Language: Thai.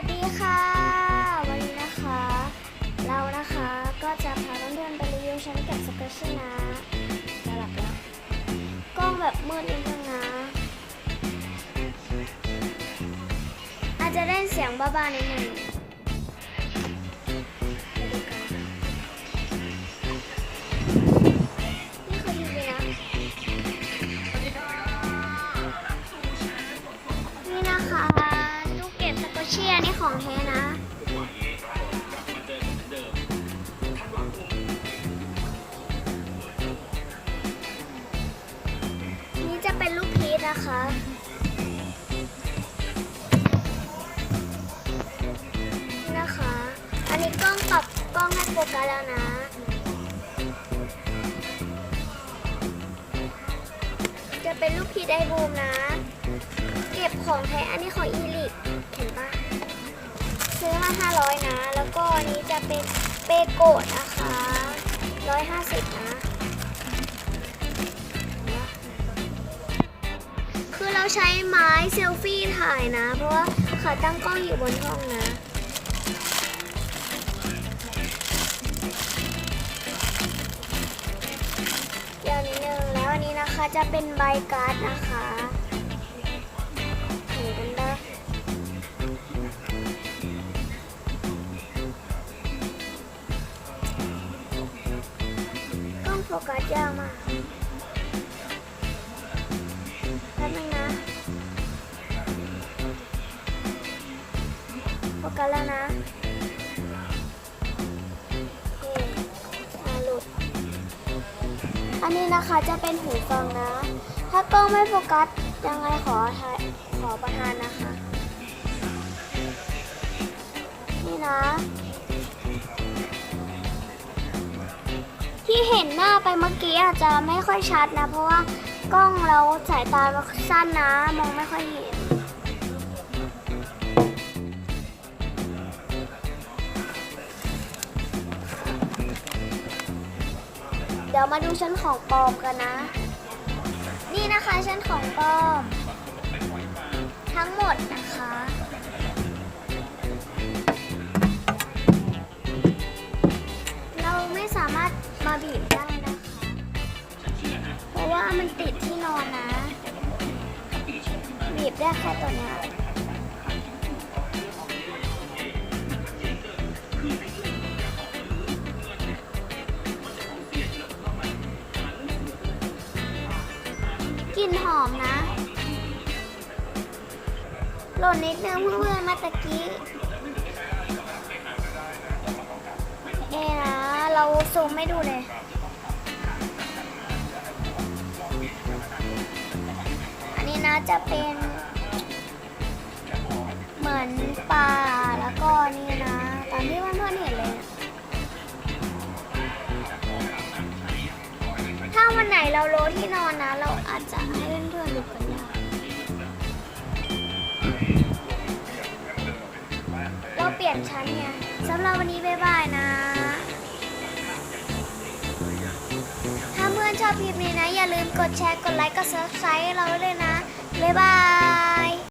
วัสดีค่ะ วันนี้นะคะ เรานะคะก็จะพาเพื่อนๆไปรีวิวชั้นเก็บสเปเชียลนะจะหลับแล้วกล้องแบบมืดนิดนึงนะ อาจจะได้เสียงบ้าๆนิดนึง ชียนี่ของแท้นะ นี่จะเป็นลูกพีชนะคะนะคะ อันนี้กล้องปรับกล้องให้โฟกัสแล้วนะจะเป็นลูกพีชไอบูมนะ เก็บของแท้อันนี้ของอีลิก ซื้อมา 500 นะ แล้วก็อันนี้จะเป็นเปโกะนะคะ 150 นะ คือเราใช้ไม้เซลฟี่ถ่ายนะ เพราะว่าขาตั้งกล้องอยู่บนห้องนะเดี๋ยวนิดนึงแล้วอันนี้นะคะจะเป็นใบการ์ดนะคะ โฟกัสยากมากแป๊บนึงนะโฟกัสแล้วนะโอเคลุกอันนี้นะคะจะเป็นหูฟังนะ ถ้ากล้องไม่โฟกัสยังไงขอขอประทานนะคะ นี่นะ ที่เห็นหน้าไปเมื่อกี้อาจจะไม่ค่อยชัดนะ เพราะว่ากล้องเราสายตาเราสั้นนะมองไม่ค่อยเห็น เดี๋ยวมาดูชั้นของปลอมกันนะ นี่นะคะชั้นของปลอม บีบได้แค่ตัวนี้กลิ่นหอมนะหล่นนิดนึงเพื่อนๆมาตะกี้ เอะนะ เราซูมไม่ดูเลยอันนี้นะจะเป็น มือนปลาแล้วก็นี่นะตามที่เพื่อนๆเห็นเลยนะถ้าวันไหนเราโลที่นอนนะ เราอาจจะให้เพื่อนๆดูกันได้เราเปลี่ยนชั้นเนี่ยสำหรับวันนี้บ๊ายบายนะ ถ้าเพื่อนชอบคลิปนี้นะ อย่าลืมกดแชร์ กดไลค์ กด subscribe เราด้วยนะ บ๊ายบาย